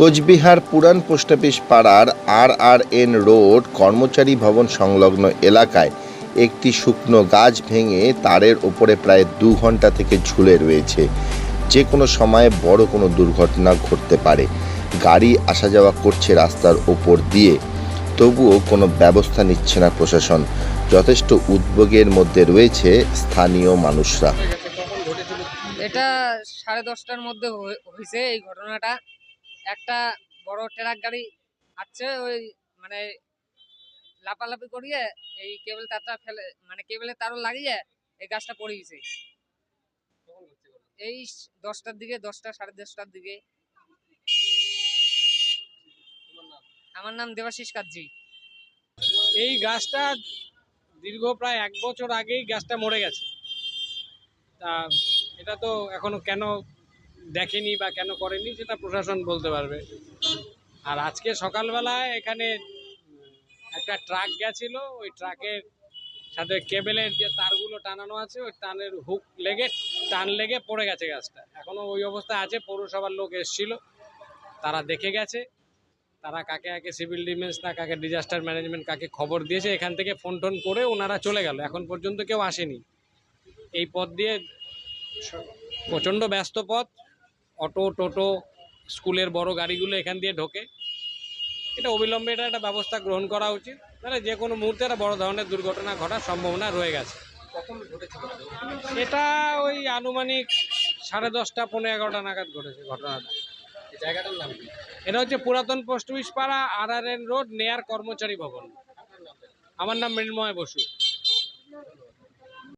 কোচবিহার পুরান post office পাড়ার আর আর N road কর্মচারী ভবন সংলগ্ন এলাকায় একটি শুকনো গাছ ভেঙে তারের ওপরে প্রায় দু ঘণ্টা থেকে ঝুলে রয়েছে। যে কোনো সময়ে বড় কোনো দুর্ঘটনা ঘটতে পারে। গাড়ি আসা যাওয়া করছে রাস্তার ওপর দিয়ে। তবুও কোনো ব্যবস্থা নিচ্ছে না প্রশাসন। যথেষ্ট উদ্বেগের মধ্যে রয়েছে স্থানীয় মানুষরা। এটা সাড়ে দশটার মধ্যে হয়েছে এই ঘটনাটা। একটা বড় ট্রাক গাড়ি আসছে ওই মানে লাপালাপি করিয়ে এই কেবল তারটা ফেলে মানে কেবলের তারও লাগিয়ে এই গাছটা পড়ে গেছে এই দশটার দিকে, দশটা সাড়ে দশটার দিকে। আমার নাম দেবাশিস কাজ্জি এই গাছটা দীর্ঘ প্রায় এক বছর আগেই গাছটা মরে গেছে। তা এটা তো এখনও কেন দেখেনি বা কেন করেনি সেটা প্রশাসন বলতে পারবে। আর আজকে সকালবেলায় এখানে একটা ট্রাক গেছিল, ওই ট্রাকের সাথে কেবেলের যে তারগুলো টানানো আছে, ওই টানের হুক লেগে, টান লেগে পড়ে গেছে গাছটা। এখনও ওই অবস্থায় আছে, পৌরসভার লোক এসেছিল, তারা দেখে গেছে। তারা কাকে কাকে সিভিল ডিফেন্স না কাকে ডিজাস্টার ম্যানেজমেন্ট কাকে খবর দিয়েছে, এখান থেকে ফোন টোন করে ওনারা চলে গেল। এখন পর্যন্ত কেউ আসেনি। এই পথ দিয়ে প্রচণ্ড ব্যস্ত পথ। অটো টোটো স্কুলের বড় গাড়িগুলো এখান দিয়ে ঢোকে। এটা অবিলম্বে এটা একটা ব্যবস্থা গ্রহণ করা উচিত। তাহলে যে কোনো মুহূর্তে একটা বড় ধরনের দুর্ঘটনা ঘটার সম্ভাবনা রয়ে গেছে। এটা ওই আনুমানিক সাড়ে দশটা পনেরো এগারোটা নাগাদ ঘটেছে ঘটনাটা। জায়গাটার নাম এটা হচ্ছে পুরাতন পোস্ট অফিস পাড়া আর আর এন রোড নেয়ার কর্মচারী ভবন। আমার নাম মৃন্ময় বসু।